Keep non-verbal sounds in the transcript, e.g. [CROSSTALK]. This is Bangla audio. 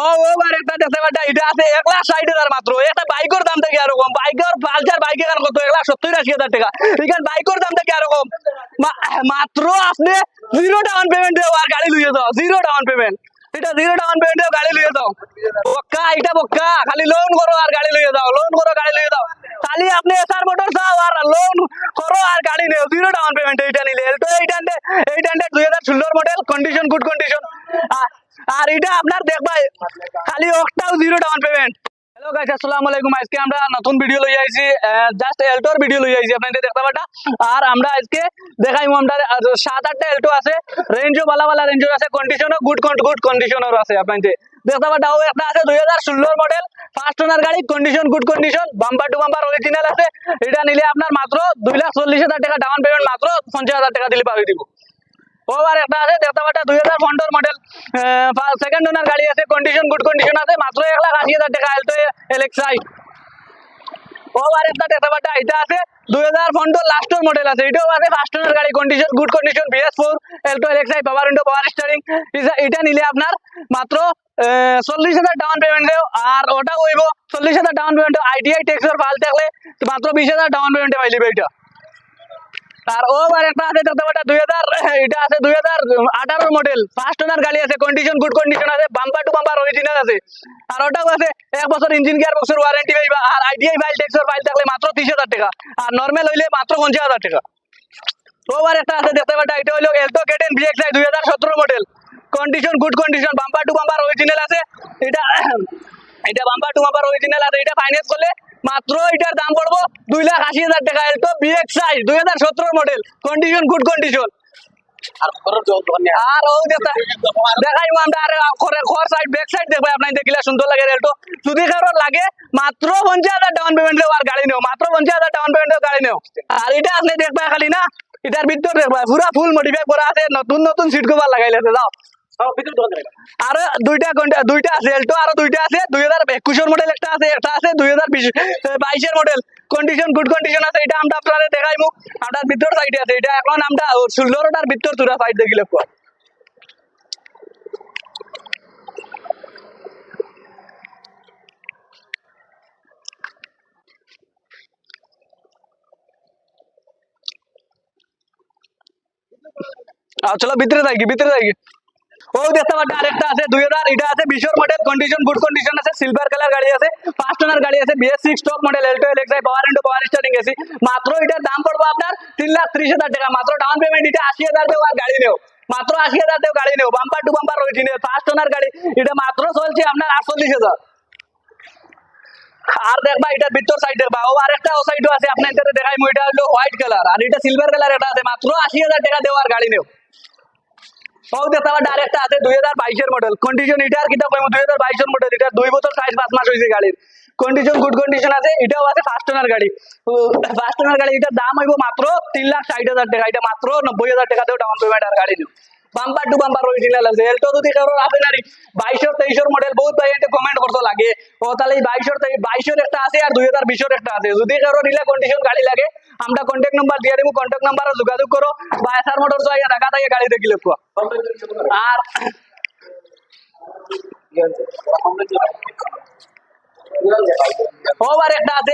ও ওবার একটা দেখতে পাটা এটা আছে এক লাখ ষাট হাজার মাত্র। একটা বাইকের দাম থেকে আরও কম। বাইকের পালসার বাইকে কেন কত? এক লাখ সত্তর, আশি হাজার টাকা। এখানে বাইকের দাম থেকে আরও কম। মাত্র আপনি জিরো ডাউন পেমেন্ট দেও আর গাড়ি লুয়ে দাও। জিরো ডাউন পেমেন্ট এটা জিরো ডাউন পেমেন্ট গাড়ি লুয়ে দাও। বক্কা এটা বক্কা। খালি লোন করো আর গাড়ি লুয়ে দাও। লোন করো, গাড়ি লুয়ে দাও। খালি আপনি এসআর মোটর চাও আর লোন করো আর গাড়ি নেও। জিরো ডাউন পেমেন্ট এইটা নিলে। Alto eight hundred eight hundred দুই হাজার ষোলোর মডেল কন্ডিশন গুড কন্ডিশন আর এটা আপনার দেখবা খালি একটাও zero down payment hello guys আসসালামু আলাইকুম। আজকে আমরা আপনাদের দেখতে আছে। রেঞ্জও ভালো ভালো মডেল ফার্স্ট ওনার গাড়ি condition good condition bumper to bumper আছে। এটা নিলে আপনার মাত্র দুই লাখ চল্লিশ হাজার টাকা ডাউন পেমেন্ট মাত্র পঞ্চাশ হাজার টাকা দিলে পাঠিয়ে দিব। ওভার একটা আছে, দেখতে পাটা দুই হাজার পনেরোর মডেল সেকেন্ড ওনার গাড়ি আছে কন্ডিশন গুড কন্ডিশন আছে, মাত্র এক লাখ আশি হাজার টাকা এলটো এলেক্সাই ওভার একটা পাটা এটা আছে দুই হাজার পনেরো লাস্টের মডেল আছে, এটাও আছে ফার্স্ট ওনার গাড়ি condition good condition BS four Alto LXi power window power steering এটা নিলে আপনার মাত্র চল্লিশ হাজার ডাউন পেমেন্ট দেও, আর ওটা কইব চল্লিশ হাজার ডাউন পেমেন্ট আইটিআই ট্যাক্সের ফাল থাকলে মাত্র বিশ হাজার ডাউন পেমেন্টে পাইলিবে এটা আর ওভার একটা আছে দেখতে পাটা দুই হাজার, এটা আছে দুই হাজার আঠারোর মডেল ফার্স্ট ওনার গাড়ি আছে কন্ডিশন গুড কন্ডিশন আছে বাম্পার টু বাম্পার অরিজিনাল আছে। আর ওটাও আছে, এক বছর ইঞ্জিন গিয়ার বক্সের ওয়ারেন্টি পাইবা, আর আইটিআই ফাইল ট্যাক্সের ফাইল থাকলে মাত্র তিরিশ হাজার টাকা। আর নর্মাল হইলে মাত্র পঞ্চাশ হাজার টাকা। ওভার একটা আছে, দেখতে পাটা এটা হলো এলটো কেটেন বিএক্সআই দুই হাজার সতেরো model condition good condition bumper to bumper original আছে। এটা [COUGHS] এটা বাম্পার টু বাম্পার অরিজিনাল আছে, এটা ফাইন্যান্স করলে মাত্র এটার দাম পড়ব দুই লাখ আশি হাজার টাকা। এলটো বিএক্সআই দুই হাজার সতেরো মডেল কন্ডিশন গুড কন্ডিশন আর ও দেখা দেখাইবো আমরা আর খরে খর সাইড ব্যাক সাইড দেখব আপনার দেখিলে সুন্দর লাগে রেলটো যদি কারও লাগে মাত্র পঞ্চাশ হাজার ডাউন পেমেন্ট আর গাড়ি নেও মাত্র পঞ্চাশ হাজার ডাউন পেমেন্ট গাড়ি নেও। আর এটা আপনি দেখবা খালি না এটার ভিতর দেখবা পুরা ফুল মডিফাই করা আছে নতুন নতুন সিট কভার লাগাইলে যাও। আর দুইটা কন্ডি- দুইটা আছে এলটো আর দুইটা আছে দুই হাজার একুশের মডেল একটা আছে একটা আছে দুই হাজার বিশ বাইশের মডেল কন্ডিশন গুড কন্ডিশন আছে এটা আমরা আপনাদের দেখাইমু আমরা ভিতর সাইডে আছে এটা এখন আমরা ষোলোটার ভিতর তুরা সাইড দেখিলে কোয়া আহ, চলো ভিতরে যাই ভিতরে যাই ও দেখতে পাচ্ছি, আরেকটা আছে দুই হাজার এটা আছে, বিশোর মডেল কন্ডিশন গুড কন্ডিশন আছে সিলভার কালার গাড়ি আছে ফার্স্ট ওনার গাড়ি আছে BS six top model Alto LXi power window power steering AC মাত্র এটার দাম পড়ব আপনার তিন লাখ ত্রিশ হাজার টাকা, মাত্র ডাউন পেমেন্ট এটা আশি হাজার দেও আর গাড়ি নেও, মাত্র আশি হাজার দেও গাড়ি নেও bumper to bumper original first owner গাড়ি, এটা মাত্র চলছে আপনার আটচল্লিশ হাজার। আর দেখবা এটার ভিতর সাইড দেখবা ও আরেকটা ও সাইডও আছে, আপনার দেখাই এটা হলো হোয়াইট কালার আর এটা সিলভার কালার এটা আছে, মাত্র আশি হাজার টাকা দেওয়ার গাড়ি নেও। ও দেখতে ডাইরেক্ট আছে, দুই হাজার বাইশের এটা পাঁচ মাস হয়েছে গাড়ির। কন্ডিশন গুড কন্ডিশন আছে, এটাও আছে ফার্স্ট ওনার গাড়ি। ফার্স্ট দাম হইব মাত্র তিন লাখ ষাট হাজার টাকা, এটা মাত্র নব্বই হাজার টাকা দেও ডাউন পেমেন্ট আর গাড়ি বাম্পার টু বাম্পার এলটো যদি কারোর আছে মডেল বহুত ভাই করতে লাগে। ও, তাহলে বাইশের একটা আছে আর দুই হাজার বিশের একটা আছে। যদি কারও নিলে কন্ডিশন গাড়ি লাগে আমরা কন্ট্যাক্ট নাম্বার দিয়ে দিব কন্ট্যাক্ট নাম্বারে যোগাযোগ করো। বা এসআর মোটর জায়গা ঢাকা থেকে গাড়ি দেখিলে আর ওভার একটা আছে